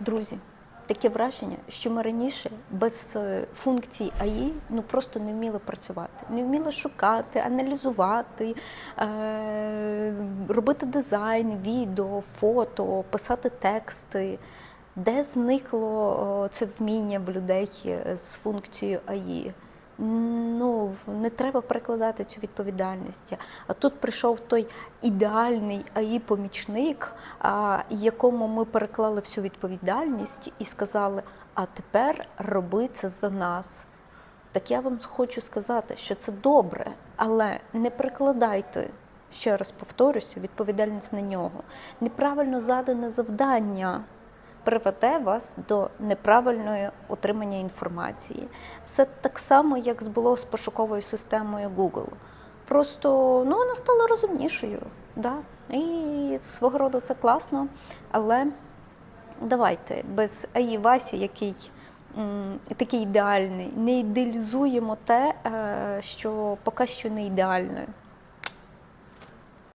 Друзі, таке враження, що ми раніше без е, функцій АІ ну просто не вміли працювати, не вміли шукати, аналізувати, е- робити дизайн, відео, фото, писати тексти. Де зникло це вміння в людей е, з функцією АІ? Ну, не треба перекладати цю відповідальність. А тут прийшов той ідеальний АІ-помічник, якому ми переклали всю відповідальність і сказали: а тепер роби це за нас. Так я вам хочу сказати, що це добре, але не перекладайте, ще раз повторюся, відповідальність на нього. Неправильно задане завдання приведе вас до неправильної отримання інформації. Все так само, як було з пошуковою системою Google. Просто ну, вона стала розумнішою. Да? І свого роду це класно, але давайте без АІ Васі, який такий ідеальний, не ідеалізуємо те, е, що поки що не ідеальне.